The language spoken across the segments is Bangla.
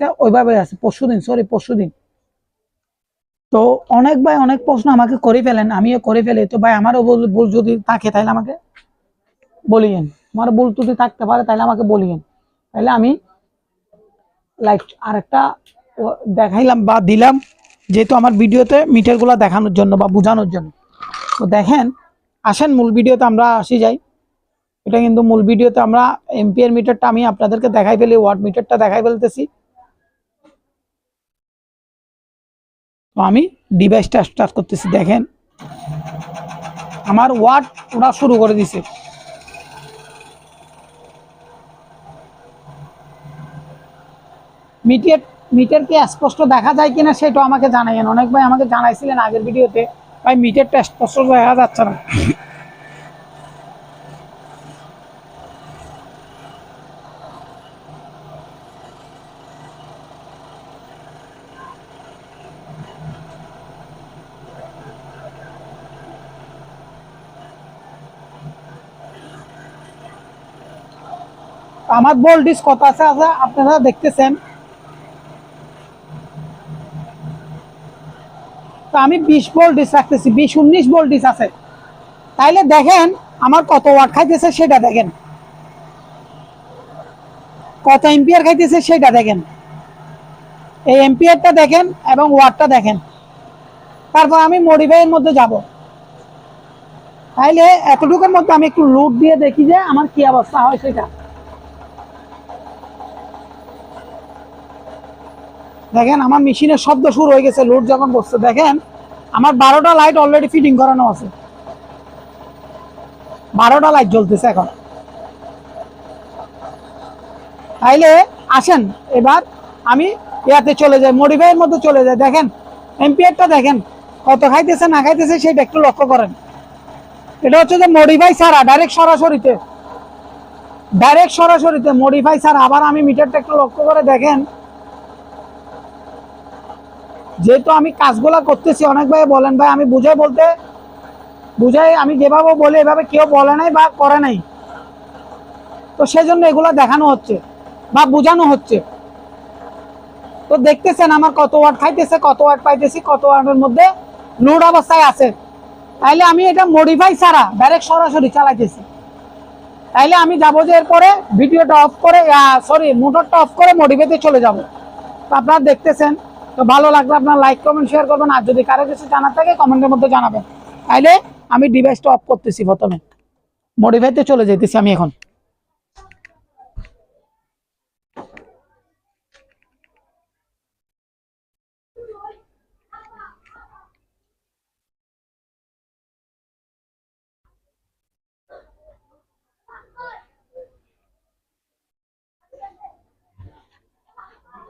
ডিভাইসটা ওইভাবে আছে পরশু দিন সরি পরশু দিন তো অনেক ভাই অনেক প্রশ্ন আমাকে করে ফেলেন, আমিও করে ফেলি। তো ভাই, আমারও ভুল যদি থাকে তাহলে আমাকে বলিয়েন। আমার ভুল যদি থাকতে পারে তাহলে আমাকে বলিয়েন। তাহলে আমি লাইক আরেকটা দেখাইলাম বা দিলাম, যেহেতু আমার ভিডিওতে মিটারগুলো দেখানোর জন্য বা বোঝানোর জন্য। তো দেখেন, আসেন মূল ভিডিওতে আমরা আসি যাই। এটা কিন্তু মূল ভিডিওতে আমরা এমপিআর মিটারটা আমি আপনাদেরকে দেখাই ফেলি ওয়াট মিটারটা দেখাই ফেলতেছি। তো আমি ডিভাইসটা স্টার্ট করতেছি, দেখেন। আমার ওয়ার্ড ওরা শুরু করে দিছে। মিটার মিটার কি স্পষ্ট দেখা যায় কিনা সেটা আমাকে জানাইয়েন। অনেক ভাই আমাকে জানাইছিলেন আগের ভিডিওতে ভাই, মিটারটা স্পষ্ট দেখা যাচ্ছে না। আমার ভোল্টেজ কত আছে আছে আপনারা দেখতেছেন। তো আমি বিশ ভোল্টেজ রাখতেছি, বিশ উনিশ ভোল্টেজ আছে। তাইলে দেখেন, আমার কত ওয়াট খাইতেছে সেটা দেখেন। কত এম্পিয়ার খাইতেছে সেটা দেখেন। এই এম্পিয়ারটা দেখেন এবং ওয়াটটা দেখেন। তারপর আমি মডিফাইয়ের মধ্যে যাব। তাইলে এতটুকুর মধ্যে আমি একটু লুট দিয়ে দেখি যে আমার কি অবস্থা হয় সেটা। দেখেন, আমার মেশিনের শব্দ শুরু হয়ে গেছে, লোড যখন বসছে, দেখেন, আমার বারোটা লাইট অলরেডি ফিটিং করানো আছে। বারোটা লাইট জ্বলতেছে এখন। তাইলে আসেন, এবার আমি ইয়াতে চলে যাই মডিফাইয়ের মধ্যে চলে যাই। দেখেন এম্পিয়ারটা দেখেন, কত খাইতেছে, না খাইতেছে, সেটা একটু লক্ষ্য করেন। এটা হচ্ছে যে মডিফাই ছাড়া ডাইরেক্ট সরাসরিতে। ডাইরেক্ট সরাসরিতে মডিফাই ছাড়া, আবার আমি মিটারটা একটু লক্ষ্য করে দেখেন যেহেতু আমি কাজগুলা করতেছি, অনেক ভাই বলেন ভাই, আমি বুঝাই বলতে, বুঝাই আমি যেভাবে বলি, এভাবে কেউ বলে নাই বা করে নাই। তো সেজন্য এগুলো দেখানো হচ্ছে বা বোঝানো হচ্ছে। তো দেখতেছেন আমার কত ওয়ার্ড খাইতেছে, কত ওয়াট পাইতেছি, কত ওয়াটের মধ্যে লোড অবস্থায় আছে। তাইলে আমি এটা মডিফাই ছাড়া ডাইরেক্ট সরাসরি চালাইতেছি। তাইলে আমি যাব যে এরপরে ভিডিওটা অফ করে সরি মোটরটা অফ করে মডিফাইতে চলে যাব। তো আপনারা দেখতেছেন তো ভালো লাগলে আপনার লাইক কমেন্ট শেয়ার করবেন। আর যদি কারও কিছু জানার থাকে কমেন্টের মধ্যে জানাবেন। তাইলে আমি ডিভাইসটা অফ করতেছি প্রথমে। মডিফাইতে চলে যেতেছি আমি এখন।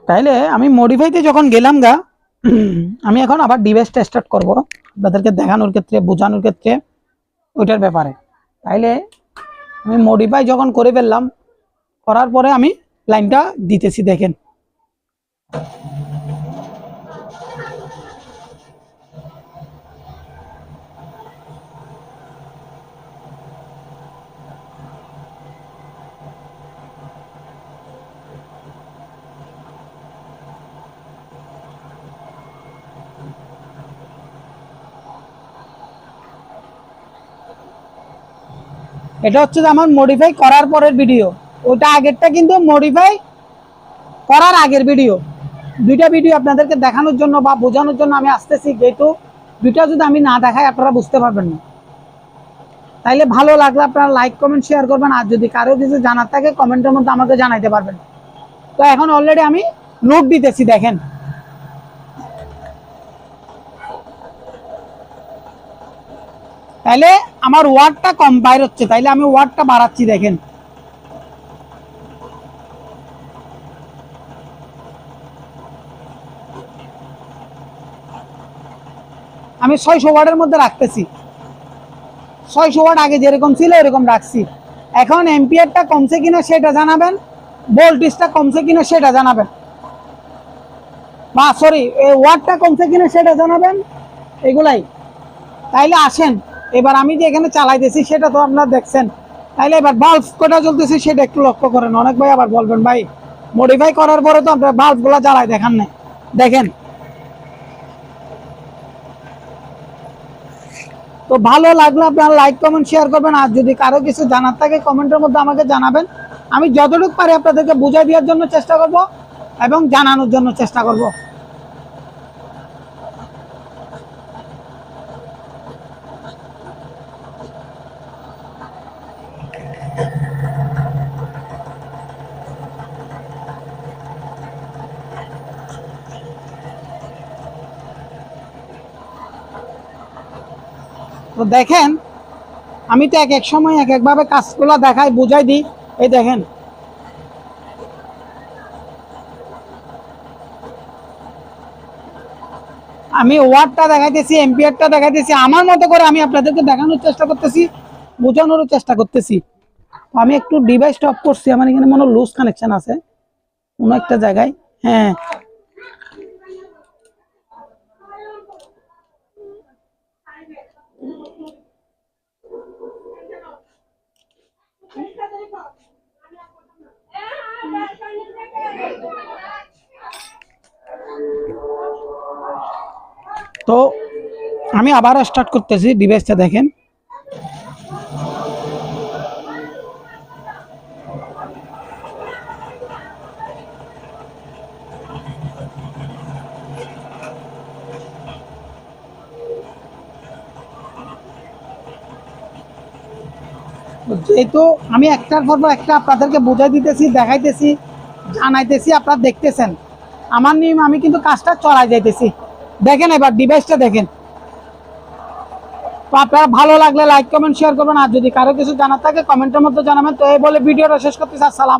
তাইলে আমি মডিফাইতে যখন গেলাম গা, আমি এখন আবার ডিভাইসটা স্টার্ট করব আপনাদেরকে দেখানোর ক্ষেত্রে, বোঝানোর ক্ষেত্রে, ওইটার ব্যাপারে। তাইলে আমি মডিফাই যখন করে ফেললাম, করার পরে আমি লাইনটা দিতেছি, দেখেন। এটা হচ্ছে আমার মডিফাই করার পরের ভিডিও ওটা আগেরটা কিন্তু মডিফাই করার আগের ভিডিও দুইটা ভিডিও আপনাদেরকে দেখানোর জন্য বা বোঝানোর জন্য আমি আসতেছি, যেহেতু দুইটা যদি আমি না দেখাই, আপনারা বুঝতে পারবেন না। তাইলে ভালো লাগলে আপনারা লাইক কমেন্ট শেয়ার করবেন, আর যদি কারও কিছু জানার থাকে কমেন্টের মধ্যে আমাকে জানাইতে পারবেন। তো এখন অলরেডি আমি লোড দিতেছি, দেখেন। তাইলে আমার ওয়ার্ডটা কম, বাইর হচ্ছে। তাইলে আমি ওয়ার্ডটা বাড়াচ্ছি, দেখেন। আমি ছয়শো ওয়ার্ডের মধ্যে রাখতেছি। ছয়শো ওয়ার্ড আগে যেরকম ছিল, এরকম রাখছি। এখন এম্পিয়ারটা কমছে কিনা সেটা জানাবেন ভোল্টেজটা কমছে কিনা সেটা জানাবেন। বা সরি ওয়ার্ডটা কমছে কিনা সেটা জানাবেন, এগুলাই। তাইলে আসেন। এবার আমি যে এখানে চালাইতেছি, সেটা তো আপনারা দেখছেন। তাইলে এবার বাল্ব কোটা জ্বলতেছে, সেটা একটু লক্ষ্য করেন। অনেক ভাই আবার বলবেন, ভাই মডিফাই করার পরে তো আপনার বাল্বগুলো জ্বালায় দেখান নাই। দেখেন। তো ভালো লাগলে আপনারা লাইক কমেন্ট শেয়ার করবেন। আর যদি কারও কিছু জানার থাকে কমেন্টের মধ্যে আমাকে জানাবেন। আমি যতটুকু পারি আপনাদেরকে বুঝাই দেওয়ার জন্য চেষ্টা করব এবং জানানোর জন্য চেষ্টা করব। তো দেখেন, আমি তো এক এক সময় এক একভাবে কাজগুলো দেখাই, বুঝাই দিই। এই দেখেন। আমি ওয়ার্ডটা দেখাইতেছি এম্পিয়ারটা দেখাইতেছি, আমার মতো করে আমি আপনাদেরকে দেখানোর চেষ্টা করতেছি, বোঝানোরও চেষ্টা করতেছি। আমি একটু ডিভাইসটা অফ করছি, আমার এখানে মনে লুজ কানেকশন আছে। কোনো একটা জায়গায় হ্যাঁ। তো আমি আবার স্টার্ট করতেছি ডিভাইসটা দেখেন। যেহেতু আমি একটার পর একটা আপনাদেরকে বোঝাই দিতেছি, দেখাইতেছি, জানাইতেছি, আপনারা দেখতেছেন। আমার নিয়ম, আমি কিন্তু কাজটা চলাই যাইতেছি। দেখেন এবার ডিভাইসটা দেখেন। তো আপনারা ভালো লাগলে লাইক কমেন্ট শেয়ার করবেন। আর যদি কারও কিছু জানার থাকে কমেন্টের মধ্যে জানাবেন। তো এই বলে ভিডিওটা শেষ করতেছি। আসসালাম।